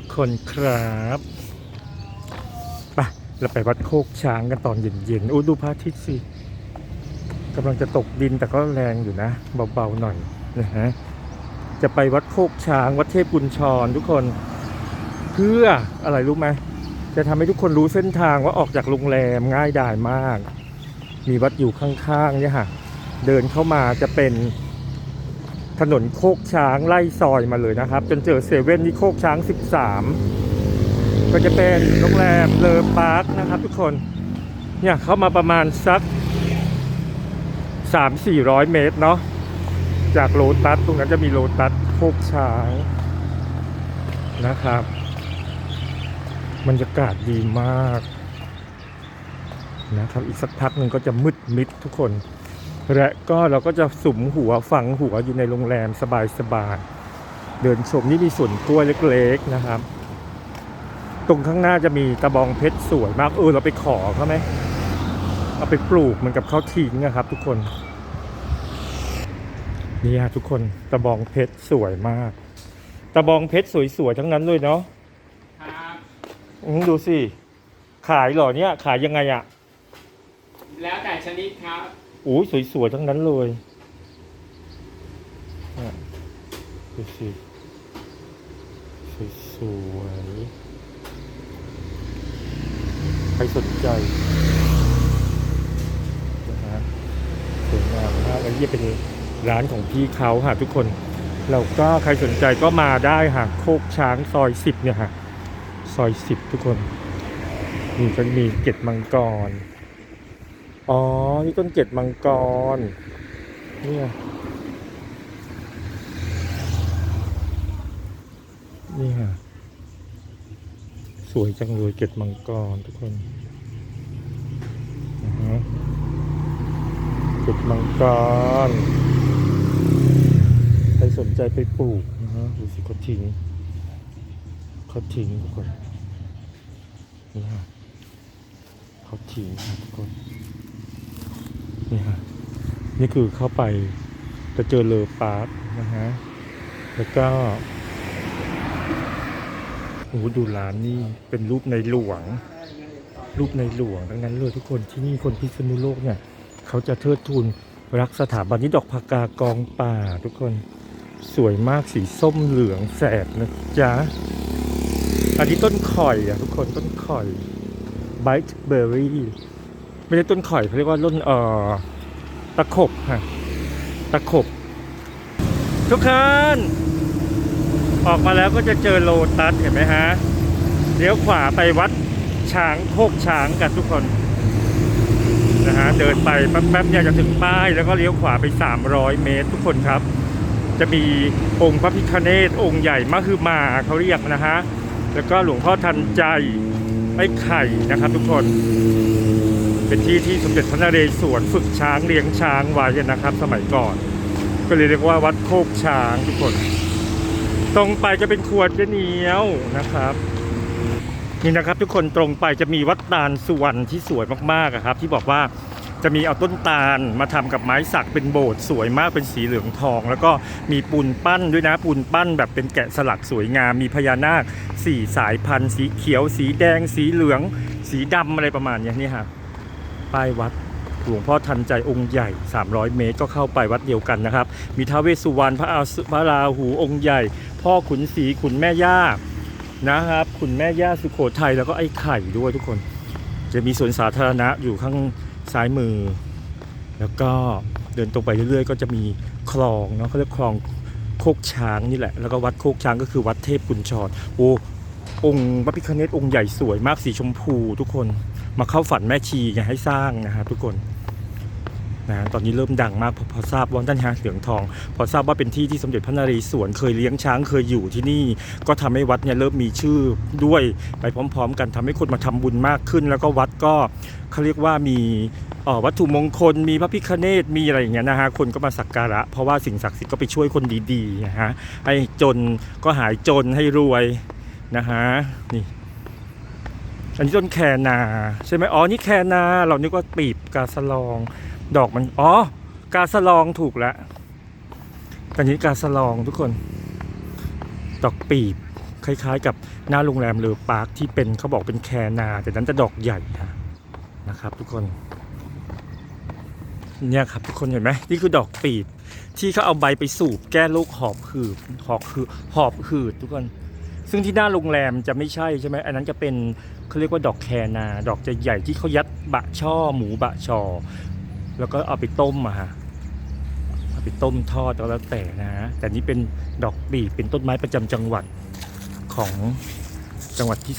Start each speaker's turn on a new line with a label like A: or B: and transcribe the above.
A: ทุกคนครับไปเราไปวัดโคกช้างกันตอนเย็นๆอู้ดูพระอาทิตย์สิกำลังจะตกดินแต่ก็แรงอยู่นะ เบาๆหน่อยนะฮะจะไปวัดโคกช้างวัดเทพกุญชรทุกคน เพื่ออะไรรู้ไหมจะทำให้ทุกคนรู้เส้นทางว่าออกจากโรงแรมง่ายดายมาก มีวัดอยู่ข้างๆเนี่ยค่ะเดินเข้ามาจะเป็น ถนนโคกช้างไล่ซอยมาเลยนะครับ จนเจอเซเว่นที่โคกช้าง 13 ก็จะเป็นโรงแรมเลอพาร์คนะครับทุกคน เนี่ยเข้ามาประมาณสัก 3-400 เมตรเนาะจากโลตัสตรงนั้นจะมีโลตัสโคกช้างนะครับบรรยากาศดีมากนะครับอีกสักพักหนึ่งก็จะมืดมิดทุกคน และก็เราก็จะสุมหัวฝังหัวอยู่ในโรงแรมสบายๆ เดินชมนี่มีสวนกล้วยเล็กๆนะครับ ตรงข้างหน้าจะมีตะบองเพชรสวยมากเออเราไปขอเขาไหมเอาไปปลูกเหมือนกับเขาทิ้งนะครับ ทุกคน นี่ฮะทุกคนตะบองเพชรสวยมาก ตะบองเพชรสวยๆทั้งนั้นเลยเนาะ
B: ครับ
A: ดูสิขายเหรอเนี่ยขายยังไงอะ
B: แล้วแต่ชนิดครับ
A: อ้ยสวยๆทั้งนั้นเลยนี่ยดูสิสวยๆใครสนใจนะฮะสวยงามมากอันนี้เป็นร้านของพี่เขาค่ะทุกคนเราก็ใครสนใจก็มาได้ค่ะโคกช้างซอยสิบเนี่ยค่ะซอยสิบทุกคนนี่ก็มีเก็ดมังกร อ๋อ นี่ต้นเกล็ดมังกร เนี่ย นี่ค่ะ สวยจังเลยเกล็ดมังกรทุกคนเกล็ดมังกร ใครสนใจไปปลูกนะฮะดูสิเขาทิ้งเขาทิ้งทุกคน นี่ฮะเขาทิ้งทุกคน นี่ฮะนี่คือเข้าไปจะเจอเลอปาร์คนะฮะ แล้วก็โอ้โหดูร้านนี่เป็นรูปในหลวง รูปในหลวงทั้งนั้นเลยทุกคนที่นี่คนพิษณุโลกเนี่ย เขาจะเทิดทูนรักสถาบันนี้ดอกพากากองป่า ทุกคนสวยมากสีส้มเหลืองแสดนะจ๊ะอันนี้ต้นข่อยอะทุกคนต้นข่อยไบต์เบอร์รี่ ไม่ใช่ต้นข่อยเขาเรียกว่าต้นเอ่อตะขบฮะตะขบทุกคนออกมาแล้วก็จะเจอโลตัสเห็นไหมฮะเลี้ยวขวาไปวัดช้างโคกช้างกันทุกคนนะฮะเดินไปแป๊บๆเนี่ยจะถึงป้ายแล้วก็เลี้ยวขวาไป 300 เมตรทุกคนครับ จะมีองค์พระพิฆเนศองค์ใหญ่มหึมาเขาเรียกนะฮะแล้วก็หลวงพ่อทันใจไอ้ไข่นะครับทุกคน เป็นที่ที่สมเด็จพระนเรศวรฝึกช้างเลี้ยงช้างไว้นะครับ สมัยก่อน ก็เลยเรียกว่าวัดโคกช้างทุกคน ตรงไปจะเป็นครัวเจเหนียวนะครับนี่นะครับทุกคนตรงไปจะมีวัดตาลสุวรรณที่สวยมากๆครับ ที่บอกว่าจะมีเอาต้นตาลมาทำกับไม้สักเป็นโบสถ์สวยมากเป็นสีเหลืองทอง แล้วก็มีปูนปั้นด้วยนะปูนปั้นแบบเป็นแกะสลักสวยงาม มีพญานาคสี่สายพันธุ์ สีเขียว สีแดง สีเหลือง สีดำอะไรประมาณนี้นี่ครับ ป้ายวัดหลวงพ่อทันใจองค์ใหญ่ 300 เมตรก็เข้าไปวัดเดียวกันนะครับ มีท้าวเวสสุวรรณพระอาสพระราหูองค์ใหญ่ พ่อขุนศรีขุนแม่ย่านะครับ ขุนแม่ย่าสุโขทัยแล้วก็ไอ้ไข่ด้วยทุกคน จะมีสวนสาธารณะอยู่ข้างซ้ายมือ แล้วก็เดินตรงไปเรื่อยๆ ก็จะมีคลองเนาะเขาเรียกคลองโคกช้างนี่แหละ แล้วก็วัดโคกช้างก็คือวัดเทพกุญชรโอ้องค์พระพิฆเนศองค์ใหญ่สวยมากสีชมพูทุกคน มาเข้าฝันแม่ชีไงให้สร้างนะครับทุกคนนะตอนนี้เริ่มดังมากพอพอทราบว่าด้านฮะเหลืองทอง พอทราบว่าเป็นที่ที่สมเด็จพระนเรศวรเคยเลี้ยงช้างเคยอยู่ที่นี่ ก็ทำให้วัดเนี่ยเริ่มมีชื่อด้วยไปพร้อม ๆ กันทำให้คนมาทำบุญมากขึ้น แล้วก็วัดก็เขาเรียกว่ามีออวัตถุมงคล มีพระพิฆเนศมีอะไรอย่างเงี้ยนะฮะคนก็มาสักการะ เพราะว่าสิ่งศักดิ์สิทธิ์ก็ไปช่วยคนดีๆนะฮะให้จนก็หายจนให้รวยนะฮะนี่ อันนี้ต้นแคนาใช่ไหมอ๋อนี่แคนาเรานึกว่าปีบกาสลอง ดอกมันอ๋อกาสลองถูกแล้วอันนี้กาสลองทุกคน ดอกปีบคล้าย ๆ กับหน้าโรงแรมเลอปาร์คที่เป็นเขาบอกเป็นแคนา แต่นั้นจะดอกใหญ่นะนะครับ ทุกคนเนี่ยครับทุกคนเห็นไหมนี่คือดอกปีบที่เขาเอาใบไปสูบแก้โรคหอบหืดหอบหืดหอบหืดทุกคน ซึ่งที่หน้าโรงแรมจะไม่ใช่ใช่ไหมอันนั้นจะเป็นเขาเรียกว่าดอกแคนา ดอกจะใหญ่ที่เขายัดบะช่อ หมูบะชอ แล้วก็เอาไปต้มมาฮะเอาไปต้มทอดก็แล้วแต่นะฮะแต่นี้เป็นดอกปีเป็นต้นไม้ประจำจังหวัดของจังหวัดที่